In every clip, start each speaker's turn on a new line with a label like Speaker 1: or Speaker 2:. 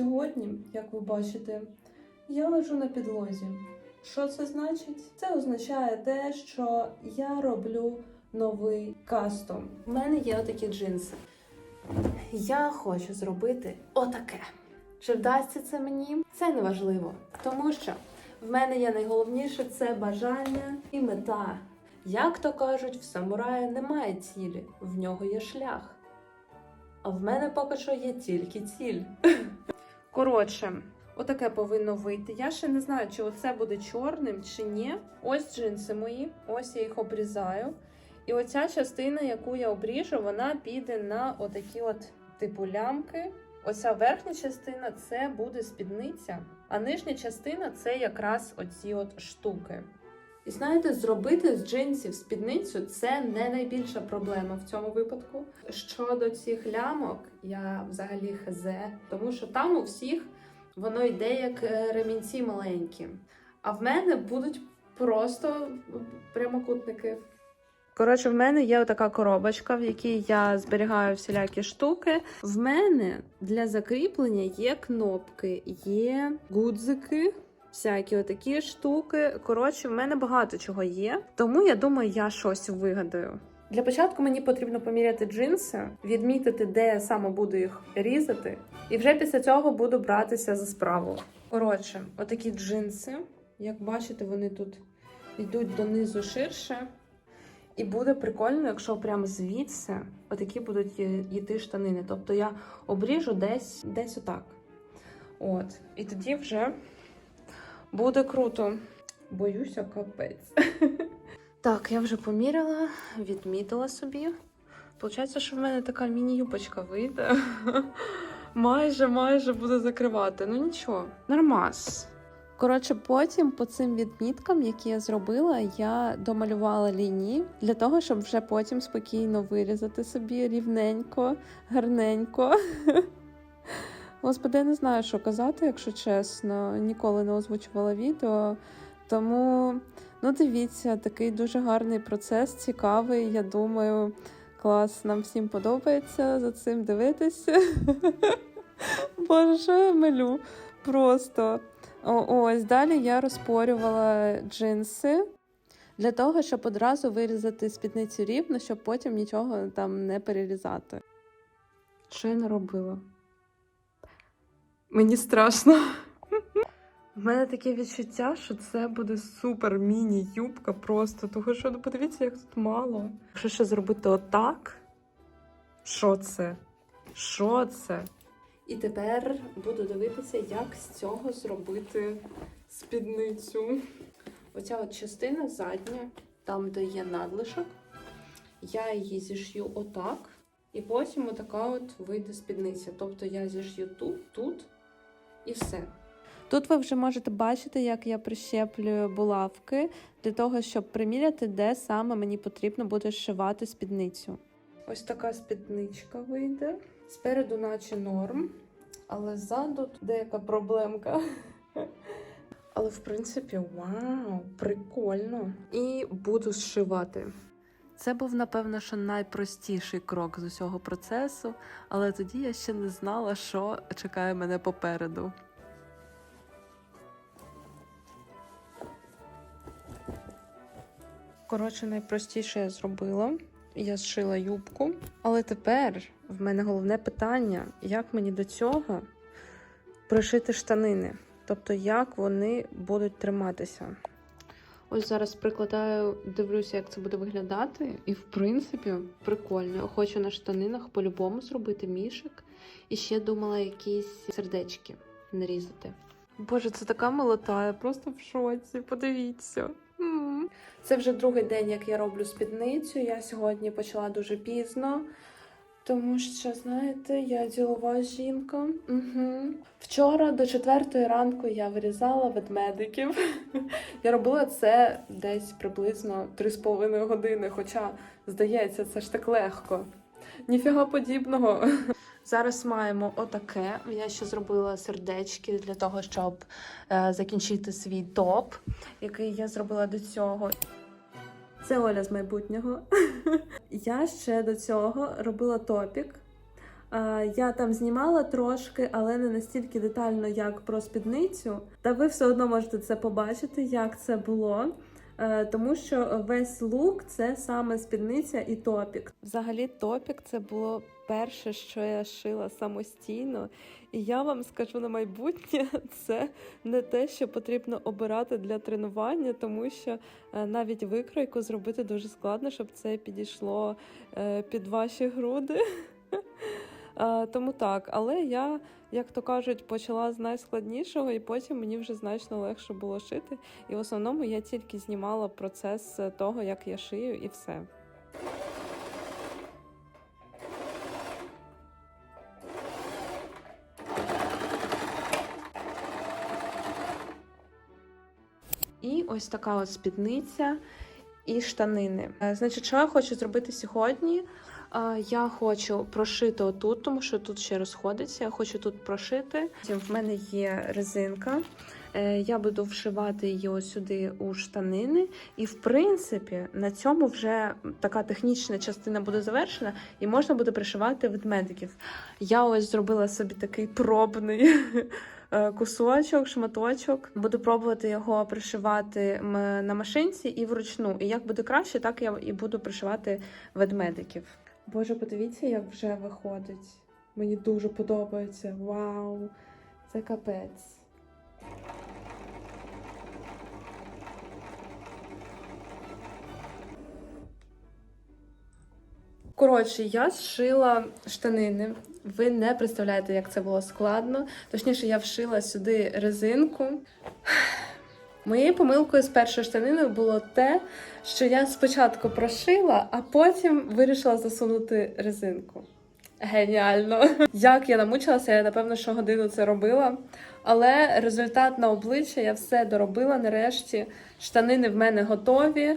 Speaker 1: Сьогодні, як ви бачите, я лежу на підлозі. Що це значить? Це означає те, що я роблю новий кастом. У мене є отакі джинси. Я хочу зробити отаке. Чи вдасться це мені? Це не важливо, тому що в мене є найголовніше це бажання і мета. Як то кажуть, в самурая немає цілі, в нього є шлях. А в мене поки що є тільки ціль. Коротше, отаке повинно вийти. Я ще не знаю, чи оце буде чорним, чи ні. Ось джинси мої, ось я їх обрізаю. І оця частина, яку я обріжу, вона піде на отакі от типу лямки. Оця верхня частина це буде спідниця, а нижня частина це якраз оці от штуки. І знаєте, зробити з джинсів спідницю це не найбільша проблема в цьому випадку. Щодо цих лямок, я взагалі хезе, тому що там у всіх воно йде як е, ремінці маленькі. А в мене будуть просто прямокутники. Коротше, в мене є така коробочка, в якій я зберігаю всілякі штуки. В мене для закріплення є кнопки, є гудзики. Всякі отакі штуки. Коротше, в мене багато чого є, тому я думаю, я щось вигадаю. Для початку мені потрібно поміряти джинси, відмітити, де я саме буду їх різати, і вже після цього буду братися за справу. Коротше, отакі джинси, як бачите, вони тут йдуть донизу ширше. І буде прикольно, якщо прямо звідси отакі будуть йти штанини. Тобто я обріжу десь, десь отак. От. І тоді вже буде круто. Боюся, капець. Так, я вже поміряла, відмітила собі. Получається, що в мене така міні-юбочка вийде. майже, майже буде закривати. Ну нічого, нормас. Коротше, потім по цим відміткам, які я зробила, я домалювала лінії для того, щоб вже потім спокійно вирізати собі рівненько, гарненько. Господи, я не знаю, що казати, якщо чесно. Ніколи не озвучувала відео. Тому, ну, дивіться, такий дуже гарний процес, цікавий. Я думаю, клас, нам всім подобається за цим дивитися. Боже, що я милю? Просто. Ось далі я розпорювала джинси для того, щоб одразу вирізати спідницю рівно, щоб потім нічого там не перерізати. Що я наробила? Мені страшно. У мене таке відчуття, що це буде супер міні-юбка просто, того що ну подивіться, як тут мало. Якщо ще зробити отак, що це? Що це? І тепер буду дивитися, як з цього зробити спідницю. Оця от частина задня, там, де є надлишок, я її зішью отак, і потім отака от вийде спідниця. Тобто я зішью тут, тут і все. Тут ви вже можете бачити, як я прищеплюю булавки для того, щоб приміряти, де саме мені потрібно буде зшивати спідницю. Ось така спідничка вийде. Спереду, наче норм, але ззаду тут деяка проблемка. Але в принципі, вау, прикольно. І буду зшивати. Це був, напевно, що найпростіший крок з усього процесу, але тоді я ще не знала, що чекає мене попереду. Коротше, найпростіше я зробила. Я зшила юбку. Але тепер в мене головне питання: як мені до цього пришити штанини? Тобто, як вони будуть триматися? Ось зараз прикладаю, дивлюся, як це буде виглядати. І, в принципі, прикольно. Хочу на штанинах по-любому зробити мішик. І ще думала якісь сердечки нарізати. Боже, це така молота, я просто в шоці. Подивіться. Це вже другий день, як я роблю спідницю. Я сьогодні почала дуже пізно. Тому що, знаєте, я ділова жінка. Угу. Вчора до четвертої ранку я вирізала ведмедиків. Я робила це десь приблизно 3,5 години, хоча, здається, це ж так легко. Ніфіга подібного. Зараз маємо отаке. Я ще зробила сердечки для того, щоб е, закінчити свій топ, який я зробила до цього. Це Оля з майбутнього. Я ще до цього робила топік, Я там знімала трошки, але не настільки детально, як про спідницю. Та ви все одно можете це побачити, як це було. Е, Тому що весь лук це саме спідниця і топік. Взагалі, топік це було перше, що я шила самостійно. І я вам скажу на майбутнє, це не те, що потрібно обирати для тренування, тому що е, навіть викройку зробити дуже складно, щоб це підійшло е, під ваші груди. Е, Тому так, але я, як то кажуть, почала з найскладнішого, і потім мені вже значно легше було шити. І в основному я тільки знімала процес е, того, як я шию, і все. І ось така от спідниця і штанини. Е, Значить, що я хочу зробити сьогодні? Я хочу прошити отут, тому що тут ще розходиться. Я хочу тут прошити. В мене є резинка. Е, Я буду вшивати її сюди у штанини. І, в принципі, на цьому вже така технічна частина буде завершена, і можна буде пришивати ведмедиків. Я ось зробила собі такий пробний е, кусочок, шматочок. Буду пробувати його пришивати на машинці і вручну. І як буде краще, так я і буду пришивати ведмедиків. Боже, подивіться, як вже виходить. Мені дуже подобається. Вау! Це капець. Коротше, я зшила штанини. Ви не представляєте, як це було складно. Точніше, я вшила сюди резинку. Моєю помилкою з першої штанини було те, що я спочатку прошила, а потім вирішила засунути резинку. Геніально! Як я намучилася, я напевно, що годину це робила. Але результат на обличчя я все доробила. Нарешті штанини в мене готові.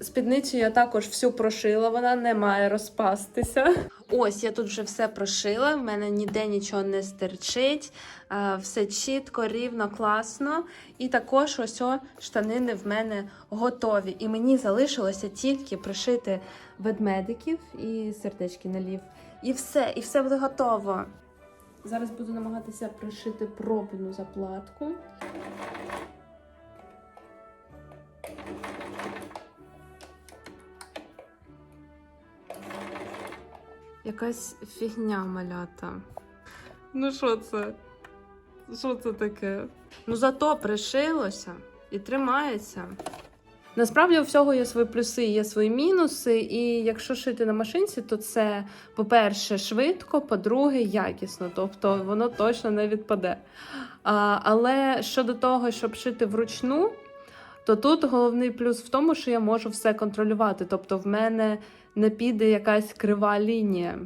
Speaker 1: Спідницю я також всю прошила, вона не має розпастися. Ось я тут вже все прошила, в мене ніде нічого не стерчить, все чітко, рівно, класно. І також ось о, штанини в мене готові. І мені залишилося тільки пришити ведмедиків і сердечки налів. І все, і все буде готово. Зараз буду намагатися пришити пробну заплатку. Якась фігня малята. Ну що це? Що це таке? Ну зато пришилося і тримається. Насправді у всього є свої плюси, є свої мінуси, і якщо шити на машинці, то це, по-перше, швидко, по-друге, якісно, тобто воно точно не відпаде. А, але щодо того, щоб шити вручну, то тут головний плюс в тому, що я можу все контролювати. Тобто, в мене не піде якась крива лінія.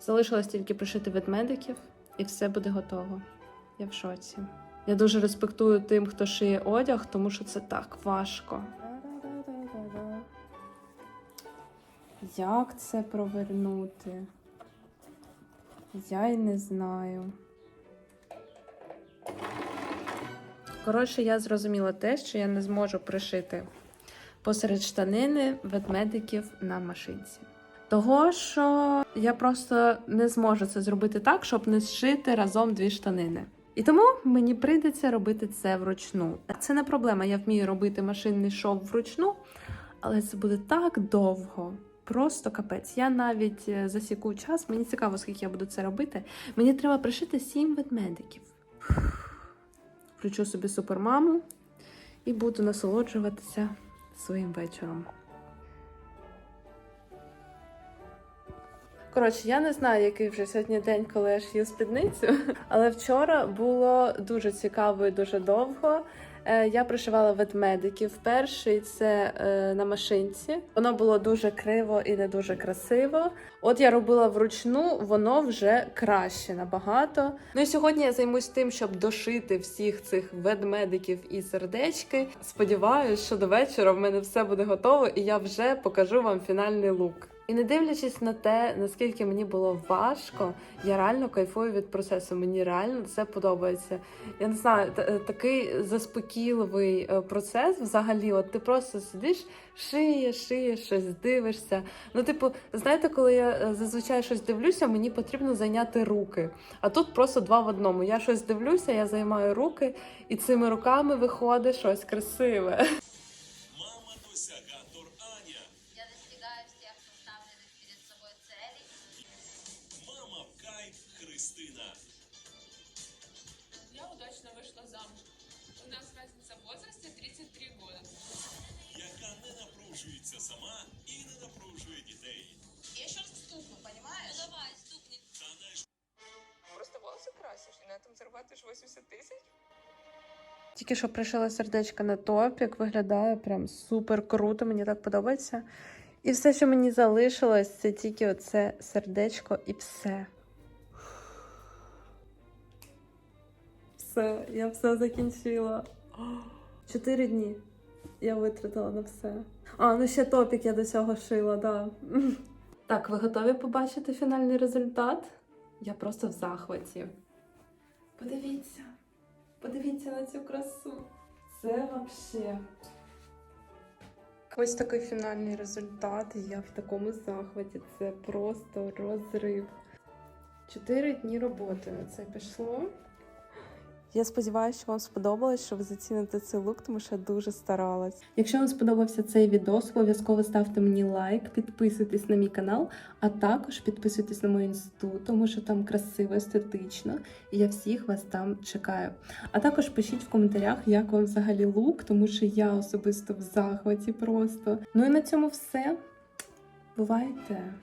Speaker 1: Залишилось тільки пришити ведмедиків, і все буде готово. Я в шоці. Я дуже респектую тим, хто шиє одяг, тому що це так важко. Як це провернути? Я й не знаю. Коротше, я зрозуміла те, що я не зможу пришити посеред штанини ведмедиків на машинці. Того, що я просто не зможу це зробити так, щоб не зшити разом дві штанини. І тому мені прийдеться робити це вручну. Це не проблема, я вмію робити машинний шов вручну, але це буде так довго. Просто капець. Я навіть е, засіку час, мені цікаво, скільки я буду це робити. Мені треба пришити сім ведмедиків. Включу собі супермаму і буду насолоджуватися своїм вечором. Коротше, я не знаю, який вже сьогодні день, коли я шью спідницю, але вчора було дуже цікаво і дуже довго. Е, Я пришивала ведмедиків. Перший це е, на машинці. Воно було дуже криво і не дуже красиво. От я робила вручну, воно вже краще набагато. Ну і сьогодні я займусь тим, щоб дошити всіх цих ведмедиків і сердечки. Сподіваюсь, що до вечора в мене все буде готово, і я вже покажу вам фінальний лук. І не дивлячись на те, наскільки мені було важко, я реально кайфую від процесу. Мені реально це подобається. Я не знаю, е, такий заспокійливий е, процес взагалі. От ти просто сидиш, шиєш, шиєш, щось дивишся. Ну, типу, знаєте, коли я е, зазвичай щось дивлюся, мені потрібно зайняти руки. А тут просто два в одному. Я щось дивлюся, я займаю руки, і цими руками виходить щось красиве.
Speaker 2: не напружується сама і не напружує дітей.
Speaker 3: Я еще раз стукну, понимаешь? Ну давай, стукни.
Speaker 2: Та найш...
Speaker 4: Просто волосы красишь и на этом зарабатываешь 80 тысяч?
Speaker 1: Тільки що пришила сердечко на топік, виглядає прям супер круто, мені так подобається. І все, що мені залишилось, це тільки оце сердечко і все. Все, я все закінчила. Чотири дні я витратила на все. А, ну ще топік я до цього шила, да. Так, ви готові побачити фінальний результат? Я просто в захваті. Подивіться. Подивіться на цю красу. Це вообще. Ось такий фінальний результат. Я в такому захваті. Це просто розрив. Чотири дні роботи на це пішло. Я сподіваюся, що вам сподобалось, що ви заціните цей лук, тому що я дуже старалась. Якщо вам сподобався цей відос, обов'язково ставте мені лайк, підписуйтесь на мій канал, а також підписуйтесь на мою інсту, тому що там красиво, естетично, і я всіх вас там чекаю. А також пишіть в коментарях, як вам взагалі лук, тому що я особисто в захваті просто. Ну і на цьому все. Бувайте!